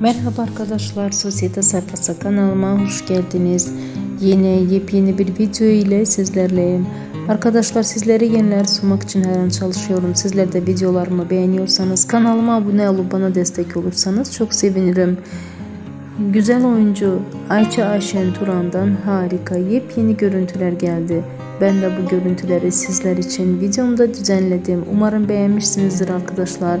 Merhaba arkadaşlar, Sosyete Sayfası kanalıma hoş geldiniz. Yine yepyeni bir video ile sizlerleyim. Arkadaşlar sizlere yeniler sunmak için her an çalışıyorum. Sizler de videolarımı beğeniyorsanız kanalıma abone olup bana destek olursanız çok sevinirim. Güzel oyuncu Ayça Ayşen Turan'dan harika yepyeni görüntüler geldi. Ben de bu görüntüleri sizler için videomda düzenledim. Umarım beğenmişsinizdir arkadaşlar.